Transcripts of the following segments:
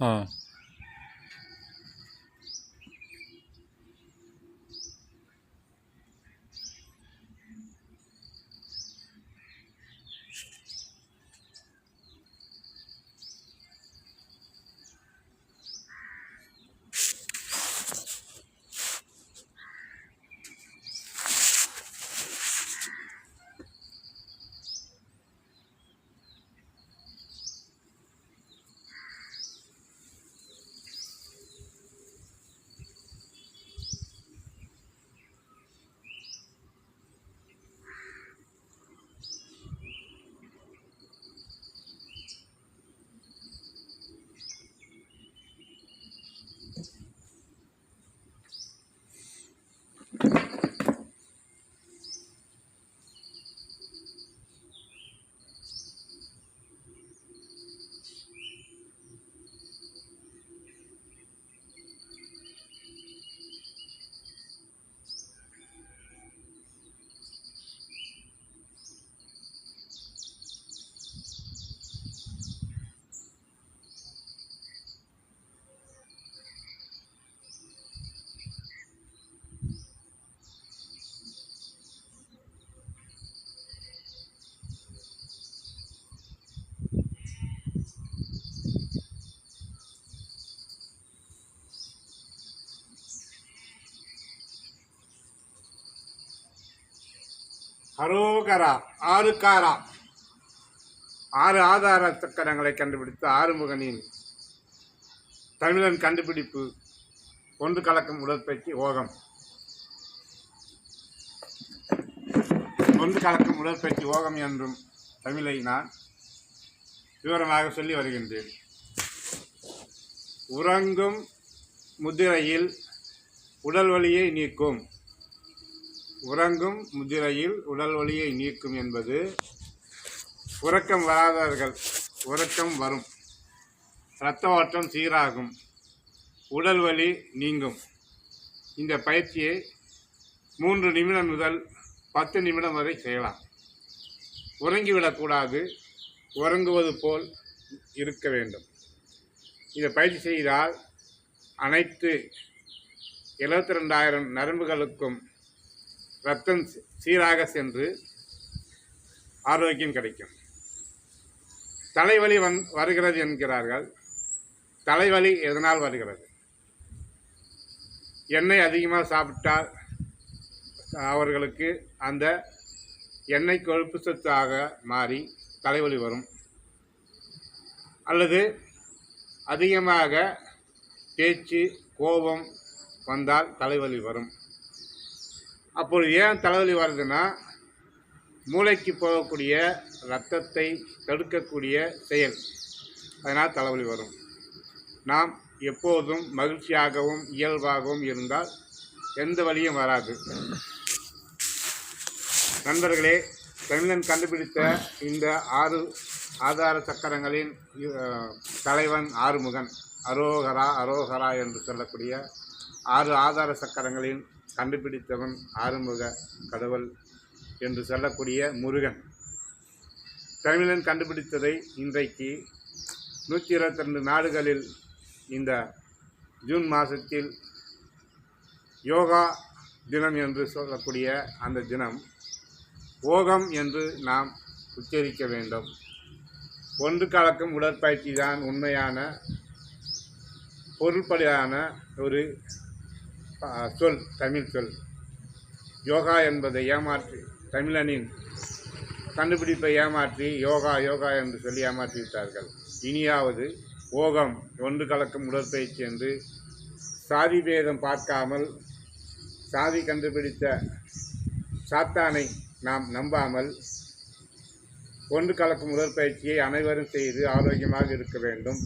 嗯。ஹரோகரா ஆறுகாரா ஆறு ஆதார சக்கரங்களை கண்டுபிடித்த ஆறுமுகனின் தமிழன் கண்டுபிடிப்பு ஒன்று கலக்கும் உடற்பயிற்சி ஓகம். ஒன்று கலக்கும் உடற்பயிற்சி ஓகம் என்றும் தமிழை நான் விவரமாக சொல்லி வருகின்றேன். உறங்கும் முதிரையில் உடல் வலியை நீக்கும். உறங்கும் முதிரையில் உடல் வலியை நீக்கும் என்பது உறக்கம் வராதவர்கள் உறக்கம் வரும். இரத்த ஓட்டம் சீராகும். உடல் வலி நீங்கும். இந்த பயிற்சியை மூன்று நிமிடம் முதல் பத்து நிமிடம் வரை செய்யலாம். உறங்கிவிடக்கூடாது. உறங்குவது போல் இருக்க வேண்டும். இதை பயிற்சி செய்தால் அனைத்து எழுபத்தி ரெண்டாயிரம் நரம்புகளுக்கும் ரத்தம் சீ- சீராக சென்று ஆரோக்கியம் கிடைக்கும். தலைவலி வந் வருகிறது என்கிறார்கள். தலைவலி எதனால் வருகிறது? எண்ணெய் அதிகமாக சாப்பிட்டால் அவர்களுக்கு அந்த எண்ணெய் கொழுப்பு சத்தாக மாறி தலைவலி வரும். அல்லது அதிகமாக பேச்சு கோபம் வந்தால் தலைவலி வரும். அப்பொழுது ஏன் தலைவலி வருதுன்னா மூளைக்கு போகக்கூடிய ரத்தத்தை தடுக்கக்கூடிய செயல். அதனால் தலைவலி வரும். நாம் எப்போதும் மகிழ்ச்சியாகவும் இயல்பாகவும் இருந்தால் எந்த வழியும் வராது. நண்பர்களே தமிழன் கண்டுபிடித்த இந்த ஆறு ஆதார சக்கரங்களின் தலைவன் ஆறுமுகன். அரோகரா அரோகரா என்று சொல்லக்கூடிய ஆறு ஆதார சக்கரங்களின் கண்டுபிடித்தவன் ஆறுமுக கடவுள் என்று சொல்லக்கூடிய முருகன். தமிழன் கண்டுபிடித்ததை இன்றைக்கு நூற்றி இருபத்தி ரெண்டு நாடுகளில் இந்த ஜூன் மாதத்தில் யோகா தினம் என்று சொல்லக்கூடிய அந்த தினம் ஓகம் என்று நாம் உச்சரிக்க வேண்டும். ஒன்று கலக்கும் உடற்பயிற்சி தான் உண்மையான பொருள்படியான ஒரு சொல் தமிழ் சொல். யோகா என்பதை ஏமாற்றி தமிழனின் கண்டுபிடிப்பை ஏமாற்றி யோகா யோகா என்று சொல்லி ஏமாற்றி விட்டார்கள். இனியாவது ஓகம் ஒன்று கலக்கும் உடற்பயிற்சி என்று சாதி பேதம் பார்க்காமல் சாதி கண்டுபிடித்த சாத்தானை நாம் நம்பாமல் ஒன்று கலக்கும் உடற்பயிற்சியை அனைவரும் செய்து ஆரோக்கியமாக இருக்க வேண்டும்.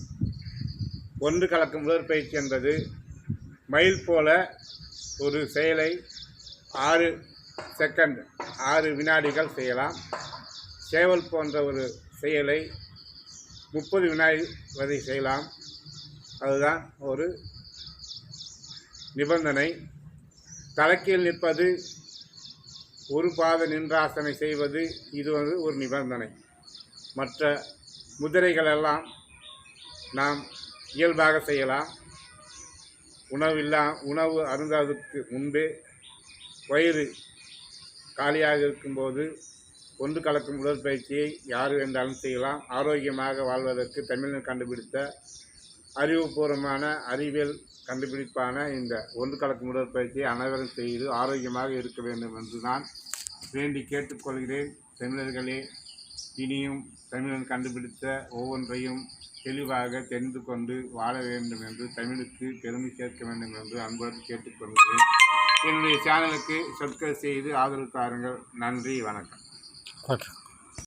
ஒன்று கலக்கும் உடற்பயிற்சி என்பது மயில் போல ஒரு செயலை ஆறு செகண்ட் ஆறு வினாடிகள் செய்யலாம். சேவல் போன்ற ஒரு செயலை முப்பது வினாடி வரை செய்யலாம். அதுதான் ஒரு நிபந்தனை. தலைக்கீழ் நிற்பது ஒரு பாத நின்றாசனை செய்வது இது வந்து ஒரு நிபந்தனை. மற்ற முதிரைகளெல்லாம் நாம் இயல்பாக செய்யலாம். உணவில்லா உணவு அருந்ததுக்கு முன்பே வயிறு காலியாக இருக்கும்போது ஒன்று கலக்கும் உடற்பயிற்சியை யார் வேண்டாலும் செய்யலாம். ஆரோக்கியமாக வாழ்வதற்கு தமிழன் கண்டுபிடித்த அறிவுபூர்வமான அறிவியல் கண்டுபிடிப்பான இந்த ஒன்று கலக்கும் உடற்பயிற்சியை அனைவரும் செய்து ஆரோக்கியமாக இருக்க வேண்டும் என்று நான் வேண்டி கேட்டுக்கொள்கிறேன். தமிழர்களே இனியும் தமிழன் கண்டுபிடித்த ஒவ்வொன்றையும் தெளிவாக தெரிந்து கொண்டு வாழ வேண்டும் என்று தமிழுக்கு பெருமை சேர்க்க வேண்டும் என்று அன்போடு கேட்டுக்கொள்கிறேன். என்னுடைய சேனலுக்கு சப்ஸ்கிரைப் செய்து ஆதரவு தாருங்கள். நன்றி வணக்கம். ஓகே